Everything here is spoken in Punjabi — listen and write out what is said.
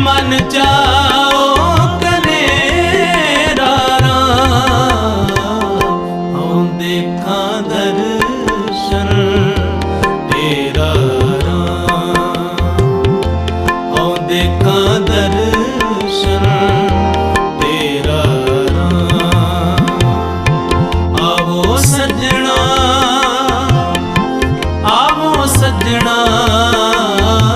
ਮਨ ਜਾਓ ਕਨੇਰਾ ਰਾਮ ਹਉਂ ਦੇਖਾਂ ਦਰਸ਼ਨ ਤੇਰਾ ਰਾਮ ਹਉਂ ਤੇਰਾ ਆਵੋ ਸੱਜਣਾ ਆਵੋ ਸੱਜਣਾ।